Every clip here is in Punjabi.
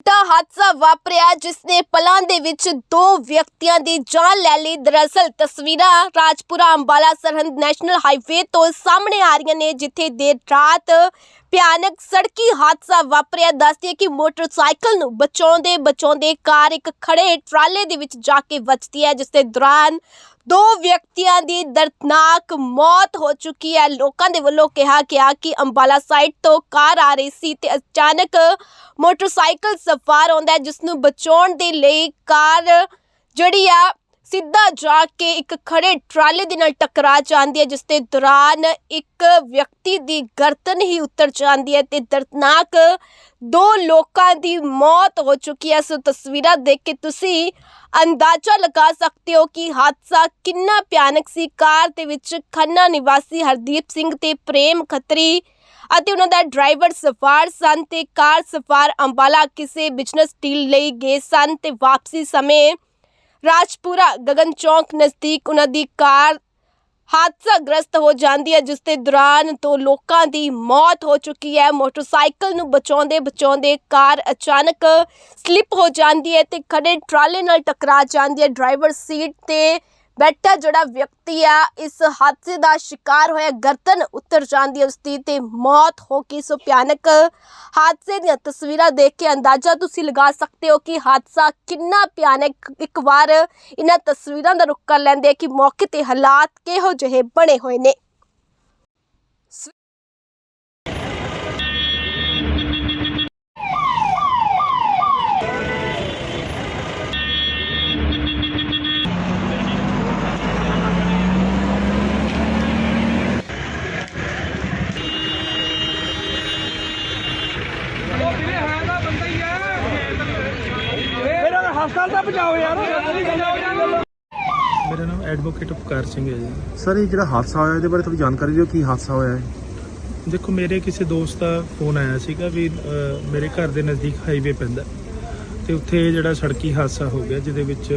ਵੱਡਾ ਹਾਦਸਾ ਵਾਪਰਿਆ ਜਿਸ ਨੇ ਪਲਾਂ ਦੇ ਵਿੱਚ ਦੋ ਵਿਅਕਤੀਆਂ ਦੀ ਜਾਨ ਲੈ ਲਈ। ਦਰਅਸਲ, ਤਸਵੀਰਾਂ ਰਾਜਪੁਰਾ ਅੰਬਾਲਾ ਸਰਹੰਦ ਨੈਸ਼ਨਲ ਹਾਈਵੇ ਤੋਂ ਸਾਹਮਣੇ ਆ ਰਹੀਆਂ ਨੇ, ਜਿੱਥੇ ਦੇਰ ਰਾਤ ਭਿਆਨਕ ਸੜਕੀ ਹਾਦਸਾ ਵਾਪਰਿਆ। ਦੱਸਦੀ ਹੈ ਕਿ ਮੋਟਰਸਾਈਕਲ ਨੂੰ ਬਚਾਉਂਦੇ ਬਚਾਉਂਦੇ ਕਾਰ ਇੱਕ ਖੜੇ ਟਰਾਲੇ ਦੇ ਵਿੱਚ ਜਾ ਕੇ ਵੱਜਦੀ ਹੈ, ਜਿਸ ਦੇ ਦੌਰਾਨ ਦੋ ਵਿਅਕਤੀਆਂ ਦੀ ਦਰਦਨਾਕ ਮੌਤ ਹੋ ਚੁੱਕੀ ਹੈ। ਲੋਕਾਂ ਦੇ ਵੱਲੋਂ ਕਿਹਾ ਗਿਆ ਕਿ ਅੰਬਾਲਾ ਸਾਈਡ ਤੋਂ ਕਾਰ ਆ ਰਹੀ ਸੀ ਤੇ ਅਚਾਨਕ ਮੋਟਰਸਾਈਕਲ ਸਵਾਰ ਆਉਂਦਾ ਜਿਸ ਨੂੰ ਬਚਾਉਣ ਦੇ ਲਈ ਕਾਰ ਜਿਹੜੀ ਆ ਸਿੱਧਾ ਜਾ ਕੇ ਇੱਕ ਖੜੇ ਟਰਾਲੇ ਦੇ ਨਾਲ ਟਕਰਾ ਜਾਂਦੀ ਹੈ, ਜਿਸ ਦੇ ਦੌਰਾਨ ਇੱਕ ਵਿਅਕਤੀ ਦੀ ਗਰਦਨ ਹੀ ਉੱਤਰ ਜਾਂਦੀ ਹੈ ਤੇ ਦਰਦਨਾਕ ਦੋ ਲੋਕਾਂ ਦੀ ਮੌਤ ਹੋ ਚੁੱਕੀ ਹੈ। ਸੋ ਤਸਵੀਰਾਂ ਦੇਖ ਕੇ ਤੁਸੀਂ ਅੰਦਾਜ਼ਾ ਲਗਾ ਸਕਦੇ ਹੋ ਕਿ ਹਾਦਸਾ ਕਿੰਨਾ ਭਿਆਨਕ ਸੀ। ਕਾਰ ਦੇ ਵਿੱਚ ਖੰਨਾ ਨਿਵਾਸੀ ਹਰਦੀਪ ਸਿੰਘ ਤੇ ਪ੍ਰੇਮ ਖੱਤਰੀ ਅਤੇ ਉਹਨਾਂ ਦਾ ਡਰਾਈਵਰ ਸਫਾਰ ਸਨ ਤੇ ਕਾਰ ਸਫਾਰ ਅੰਬਾਲਾ ਕਿਸੇ ਬਿਜ਼ਨਸ ਡੀਲ ਲਈ ਗਏ ਸਨ ਤੇ ਵਾਪਸੀ ਸਮੇਂ ਰਾਜਪੁਰਾ ਗਗਨ ਚੌਂਕ ਨਜ਼ਦੀਕ ਉਹਨਾਂ ਦੀ ਕਾਰ ਹਾਦਸਾਗ੍ਰਸਤ ਹੋ ਜਾਂਦੀ ਹੈ ਜਿਸ ਦੇ ਦੌਰਾਨ ਦੋ ਲੋਕਾਂ ਦੀ ਮੌਤ ਹੋ ਚੁੱਕੀ ਹੈ। ਮੋਟਰਸਾਈਕਲ ਨੂੰ ਬਚਾਉਂਦੇ ਬਚਾਉਂਦੇ ਕਾਰ ਅਚਾਨਕ ਸਲਿੱਪ ਹੋ ਜਾਂਦੀ ਹੈ ਤੇ ਖੜੇ ਟਰਾਲੇ ਨਾਲ ਟਕਰਾ ਜਾਂਦੀ ਹੈ। ਡਰਾਈਵਰ ਸੀਟ ਤੇ ਬੈਠਾ ਜਿਹੜਾ ਵਿਅਕਤੀ ਆ, ਇਸ ਹਾਦਸੇ ਦਾ ਸ਼ਿਕਾਰ ਹੋਇਆ ਗਰਦਨ ਉਤਰ ਜਾਂਦੀ ਹੈ ਉਸਦੀ ਤੇ ਮੌਤ ਹੋ ਗਈ। ਸੋ ਭਿਆਨਕ ਹਾਦਸੇ ਦੀਆਂ ਤਸਵੀਰਾਂ ਦੇਖ ਕੇ ਅੰਦਾਜ਼ਾ ਤੁਸੀਂ ਲਗਾ ਸਕਦੇ ਹੋ ਕਿ ਹਾਦਸਾ ਕਿੰਨਾ ਭਿਆਨਕ ਇੱਕ ਵਾਰ ਇਹਨਾਂ ਤਸਵੀਰਾਂ ਦਾ ਰੁੱਖ ਕਰ ਲੈਂਦੇ ਕਿ ਮੌਕੇ ਤੇ ਹਾਲਾਤ ਕਿਹੋ ਜਿਹੇ ਬਣੇ ਹੋਏ ਨੇ। ਤਾਂ ਮੇਰਾ ਹਸਪਤਾਲ ਦਾ ਬਚਾਓ ਯਾਰ। ਮੇਰਾ ਨਾਮ ਐਡਵੋਕੇਟ ਉਪਕਾਰ ਸਿੰਘ ਹੈ ਜੀ। ਸਰ ਇਹ ਜਿਹੜਾ ਹਾਦਸਾ ਹੋਇਆ ਇਹਦੇ ਬਾਰੇ ਥੋੜੀ ਜਾਣਕਾਰੀ ਦਿਓ ਕੀ ਹਾਦਸਾ ਹੋਇਆ ਹੈ? ਦੇਖੋ ਮੇਰੇ ਕਿਸੇ ਦੋਸਤ ਦਾ ਫੋਨ ਆਇਆ ਸੀਗਾ ਵੀ ਮੇਰੇ ਘਰ ਦੇ ਨਜ਼ਦੀਕ ਹਾਈਵੇ ਪੈਂਦਾ ਤੇ ਉੱਥੇ ਜਿਹੜਾ ਸੜਕੀ ਹਾਦਸਾ ਹੋ ਗਿਆ ਜਿਹਦੇ ਵਿੱਚ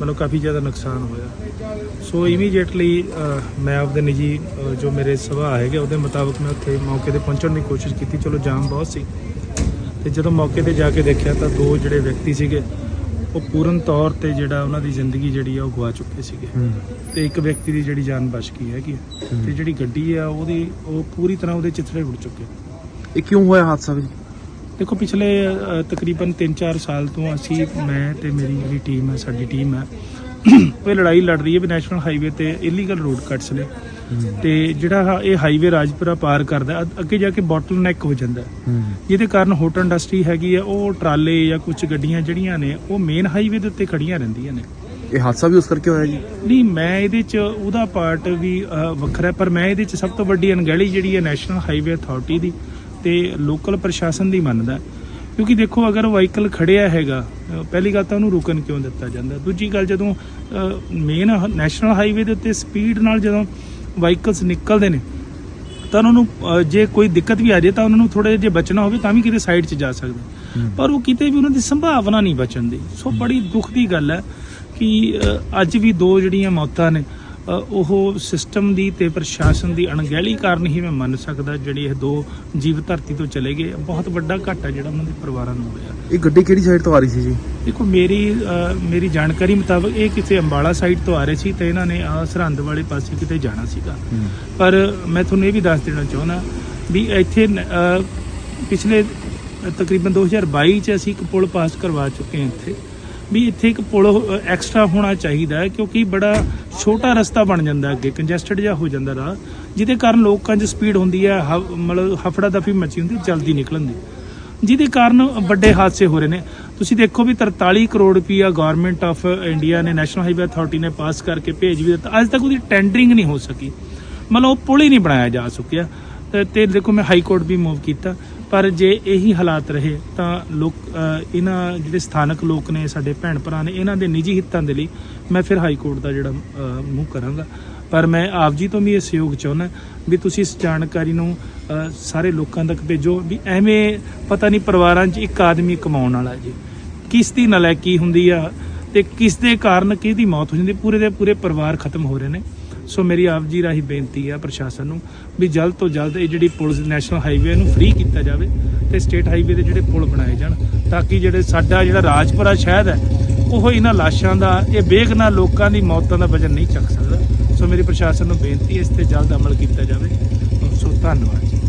ਮਤਲਬ ਕਾਫੀ ਜ਼ਿਆਦਾ ਨੁਕਸਾਨ ਹੋਇਆ। ਸੋ ਇਮੀਡੀਏਟਲੀ ਮੈਂ ਆਪਦੇ ਨਿੱਜੀ ਜੋ ਮੇਰੇ ਸੁਭਾਅ ਹੈਗੇ ਉਹਦੇ ਮੁਤਾਬਕ ਮੈਂ ਉੱਥੇ ਮੌਕੇ ਤੇ ਪਹੁੰਚਣ ਦੀ ਕੋਸ਼ਿਸ਼ ਕੀਤੀ। ਚਲੋ ਜਾਮ ਬਹੁਤ ਸੀ। ਤੇ ਜਦੋਂ ਮੌਕੇ ਤੇ ਜਾ ਕੇ ਦੇਖਿਆ ਤਾਂ ਦੋ ਜਿਹੜੇ ਵਿਅਕਤੀ ਸੀਗੇ ਉਹ ਪੂਰਨ ਤੌਰ ਤੇ ਜਿਹੜਾ ਉਹਨਾਂ ਦੀ ਜ਼ਿੰਦਗੀ ਜਿਹੜੀ ਆ ਉਹ ਗਵਾ ਚੁੱਕੇ ਸੀਗੇ। ਤੇ ਇੱਕ ਵਿਅਕਤੀ ਦੀ ਜਿਹੜੀ ਜਾਨ ਬਚ ਗਈ ਹੈਗੀ। ਤੇ ਜਿਹੜੀ ਗੱਡੀ ਆ ਉਹਦੀ ਉਹ ਪੂਰੀ ਤਰ੍ਹਾਂ ਉਹਦੇ ਚਿੱਥੜੇ ਉੜ ਚੁੱਕੇ। ਇਹ ਕਿਉਂ ਹੋਇਆ ਹਾਦਸਾ ਵੀ? ਦੇਖੋ ਪਿਛਲੇ ਤਕਰੀਬਨ 3-4 ਸਾਲ ਤੋਂ ਅਸੀਂ ਮੈਂ ਤੇ ਮੇਰੀ ਜਿਹੜੀ ਟੀਮ ਹੈ ਸਾਡੀ ਟੀਮ ਹੈ ਉਹ ਲੜਾਈ ਲੜ ਰਹੀ ਹੈ ਵੀ ਨੈਸ਼ਨਲ ਹਾਈਵੇ ਤੇ ਇਲੀਗਲ ਰੋਡ ਕੱਟਸ ਨੇ। ਤੇ ਜਿਹੜਾ ਹਾ- ਇਹ ਹਾਈਵੇ ਰਾਜਪੁਰਾ ਪਾਰ ਕਰਦਾ ਅੱ- ਅੱਗੇ ਜਾ ਕੇ ਬੋਟਲਨੈਕ ਹੋ ਜਾਂਦਾ। ਜਿਹਦੇ ਕਾਰਨ ਹੋਟਲ ਇੰਡਸਟਰੀ ਹੈਗੀ ਆ ਉਹ ਟਰਾਲੇ ਜਾਂ ਕੁਝ ਗੱਡੀਆਂ ਜਿਹੜੀਆਂ ਨੇ ਉਹ ਮੇਨ ਹਾਈਵੇ ਦੇ ਉੱਤੇ ਖੜੀਆਂ ਰਹਿੰਦੀਆਂ ਨੇ। ਇਹ ਹਾਦਸਾ ਵੀ ਉਸ ਕਰਕੇ ਹੋਇਆ ਜੀ? ਨਹੀਂ ਮੈਂ ਇਹਦੇ ਚ ਉਹਦਾ ਪਾਰਟ ਵੀ ਵੱਖਰਾ ਹੈ, ਪਰ ਮੈਂ ਇਹਦੇ ਚ ਸਭ ਤੋਂ ਵੱਡੀ ਅਣਗਹਿਲੀ ਜਿਹੜੀ ਹੈ ਨੈਸ਼ਨਲ ਹਾਈਵੇ ਅਥਾਰਟੀ ਦੀ ਤੇ ਲੋਕਲ ਪ੍ਰਸ਼ਾਸਨ ਦੀ ਮੰਨਦਾ ਕਿਉਂਕਿ ਦੇਖੋ ਅਗਰ ਵਾਹੀਕਲ ਖੜਿਆ ਹੈਗਾ ਪਹਿਲੀ ਗੱਲ ਤਾਂ ਉਹਨੂੰ ਰੁਕਣ ਕਿਉਂ ਦਿੱਤਾ ਜਾਂਦਾ? ਦੂਜੀ ਗੱਲ ਜਦੋਂ ਮੇਨ ਨੈਸ਼ਨਲ ਹਾਈਵੇ ਦੇ ਉੱਤੇ ਸਪੀਡ ਨਾਲ ਜਦੋਂ ਵਾਹੀਕਲਸ ਨਿਕਲਦੇ ਨੇ ਤਾਂ ਉਹਨਾਂ ਨੂੰ ਜੇ ਕੋਈ ਦਿੱਕਤ ਵੀ ਆ ਜਾਏ ਤਾਂ ਉਹਨਾਂ ਨੂੰ ਥੋੜੇ ਜੇ ਬਚਣਾ ਹੋਵੇ ਤਾਂ ਵੀ ਕਿਤੇ ਸਾਈਡ 'ਚ ਜਾ ਸਕਦਾ। ਪਰ ਉਹ ਕਿਤੇ ਵੀ ਉਹਨਾਂ ਦੀ ਸੰਭਾਵਨਾ ਨਹੀਂ ਬਚਣ ਦੀ। ਸੋ ਬੜੀ ਦੁੱਖ ਦੀ ਗੱਲ ਹੈ ਕਿ ਅੱਜ ਵੀ ਦੋ ਜਿਹੜੀਆਂ ਮੌਤਾਂ ਨੇ ਉਹ ਸਿਸਟਮ ਦੀ ਤੇ ਪ੍ਰਸ਼ਾਸਨ ਦੀ ਅਣਗਹਿਲੀ ਕਾਰਨ ਹੀ ਮੈਂ ਮੰਨ ਸਕਦਾ ਜਿਹੜੀ ਇਹ ਦੋ ਜੀਵ ਧਰਤੀ ਤੋਂ ਚਲੇ ਗਏ। ਬਹੁਤ ਵੱਡਾ ਘਾਟਾ ਜਿਹੜਾ ਉਹਨਾਂ ਦੇ ਪਰਿਵਾਰਾਂ ਨੂੰ ਹੋਇਆ। ਇਹ ਗੱਡੀ ਕਿਹੜੀ ਸਾਈਡ ਤੋਂ ਆ ਰਹੀ ਸੀ ਜੀ? ਦੇਖੋ ਮੇਰੀ ਮੇਰੀ ਜਾਣਕਾਰੀ ਮੁਤਾਬਕ ਇਹ ਕਿਸੇ ਅੰਬਾਲਾ ਸਾਈਡ ਤੋਂ ਆ ਰਹੇ ਸੀ ਤੇ ਇਹਨਾਂ ਨੇ ਆ ਸਰਹੰਦ ਵਾਲੇ ਪਾਸੇ ਕਿਤੇ ਜਾਣਾ ਸੀਗਾ। ਪਰ ਮੈਂ ਤੁਹਾਨੂੰ ਇਹ ਵੀ ਦੱਸ ਦੇਣਾ ਚਾਹੁੰਦਾ ਵੀ ਇੱਥੇ ਪਿਛਲੇ ਤਕਰੀਬਨ 2022 ਚ ਅਸੀਂ ਇੱਕ ਪੁਲ ਪਾਸ ਕਰਵਾ ਚੁੱਕੇ ਹਾਂ ਇੱਥੇ। ਵੀ ਇੱਥੇ ਇੱਕ ਪੁਲ ਐਕਸਟਰਾ ਹੋਣਾ ਚਾਹੀਦਾ ਹੈ, ਕਿਉਂਕਿ ਬੜਾ ਛੋਟਾ ਰਸਤਾ ਬਣ ਜਾਂਦਾ ਅੱਗੇ ਕੰਜੈਸਟਡ ਜਿਹਾ ਹੋ ਜਾਂਦਾ ਰਾਹ, ਜਿਹਦੇ ਕਾਰਨ ਲੋਕਾਂ 'ਚ ਸਪੀਡ ਹੁੰਦੀ ਹੈ, ਹ- ਮਤਲਬ ਹਫੜਾ ਦਫੀ ਮਚੀ ਹੁੰਦੀ, ਜਲਦੀ ਨਿਕਲਣ ਦੀ। ਜਿਹਦੇ ਕਾਰਨ ਵੱਡੇ ਹਾਦਸੇ ਹੋ ਰਹੇ ਨੇ। ਤੁਸੀਂ ਦੇਖੋ ਵੀ 43 ਕਰੋੜ ਰੁਪਈਆ ਗਵਰਨਮੈਂਟ ਆਫ ਇੰਡੀਆ ਨੇ ਨੈਸ਼ਨਲ ਹਾਈਵੇ ਅਥਾਰਟੀ ਨੇ ਪਾਸ ਕਰਕੇ ਭੇਜ ਵੀ ਦਿੱਤਾ। ਅੱਜ ਤੱਕ ਉਹਦੀ ਟੈਂਡਰਿੰਗ ਨਹੀਂ ਹੋ ਸਕੀ। ਮਤਲਬ ਉਹ ਪੁਲ ਹੀ ਨਹੀਂ ਬਣਾਇਆ ਜਾ ਸਕਿਆ। ਤੇ- ਤੇ ਦੇਖੋ ਮੈਂ ਹਾਈ ਕੋਰਟ ਵੀ ਮੂਵ ਕੀਤਾ। ਪਰ ਜੇ ਇਹੀ ਹਾਲਾਤ ਰਹੇ ਤਾਂ ਲੋਕ ਇਹਨਾਂ ਜਿਹੜੇ ਸਥਾਨਕ ਲੋਕ ਨੇ, ਸਾਡੇ ਭੈਣ ਭਰਾ ਨੇ, ਇਹਨਾਂ ਦੇ ਨਿੱਜੀ ਹਿੱਤਾਂ ਦੇ ਲਈ ਮੈਂ ਫਿਰ ਹਾਈ ਕੋਰਟ ਦਾ ਜਿਹੜਾ ਮੂੰਹ ਕਰਾਂਗਾ। ਪਰ ਮੈਂ ਆਪ ਜੀ ਤੋਂ ਵੀ ਇਹ ਸਹਿਯੋਗ ਚਾਹੁੰਦਾ ਵੀ ਤੁਸੀਂ ਇਸ ਜਾਣਕਾਰੀ ਨੂੰ ਸਾਰੇ ਲੋਕਾਂ ਤੱਕ ਭੇਜੋ ਵੀ ਐਵੇਂ ਪਤਾ ਨਹੀਂ ਪਰਿਵਾਰਾਂ 'ਚ ਇੱਕ ਆਦਮੀ ਕਮਾਉਣ ਵਾਲਾ ਜੀ। ਕਿਸ ਦੀ ਨਲਾਇਕੀ ਹੁੰਦੀ ਆ ਤੇ ਕਿਸ ਦੇ ਕਾਰਨ ਕਿਹਦੀ ਮੌਤ ਹੋ ਜਾਂਦੀ? ਪੂਰੇ ਦੇ ਪੂਰੇ ਪਰਿਵਾਰ ਖਤਮ ਹੋ ਰਹੇ ਨੇ। ਸੋ ਮੇਰੀ ਆਪ ਜੀ ਰਾਹੀਂ ਬੇਨਤੀ ਆ ਪ੍ਰਸ਼ਾਸਨ ਨੂੰ ਵੀ ਜਲਦ ਤੋਂ ਜਲਦ ਇਹ ਜਿਹੜੀ ਪੁਲ ਨੈਸ਼ਨਲ ਹਾਈਵੇ ਨੂੰ ਫ੍ਰੀ ਕੀਤਾ ਜਾਵੇ ਤੇ ਸਟੇਟ ਹਾਈਵੇ ਦੇ ਜਿਹੜੇ ਪੁਲ ਬਣਾਏ ਜਾਣ, ਤਾਂ ਕਿ ਜਿਹੜੇ ਸਾਡਾ ਜਿਹੜਾ ਰਾਜਪੁਰਾ ਸ਼ਹਿਰ ਹੈ, ਉਹ ਇਹਨਾਂ ਲਾਸ਼ਾਂ ਦਾ, ਇਹ ਬੇਗਨਾ ਲੋਕਾਂ ਦੀ ਮੌਤਾਂ ਦਾ ਵਜਨ ਨਹੀਂ ਚੱਕ ਸਕਦਾ। ਸੋ ਮੇਰੀ ਪ੍ਰਸ਼ਾਸਨ ਨੂੰ ਬੇਨਤੀ ਹੈ ਇਸ ਤੇ ਜਲਦ ਅਮਲ ਕੀਤਾ ਜਾਵੇ। ਸੋ ਧੰਨਵਾਦ ਜੀ।